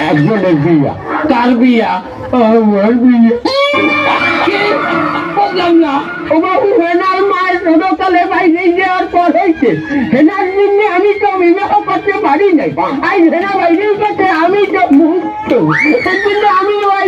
বাড়ি বিয়া। কার বিয়া? আমার বিয়া। ও বাবু হেনার মায়ের ছোটকালে বাইরে যাওয়ার পর হয়েছে। হেনার জন্য আমি তো বিবাহ করতে পারি নাই। আমি তো মুক্ত। আমি ওই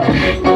Oh,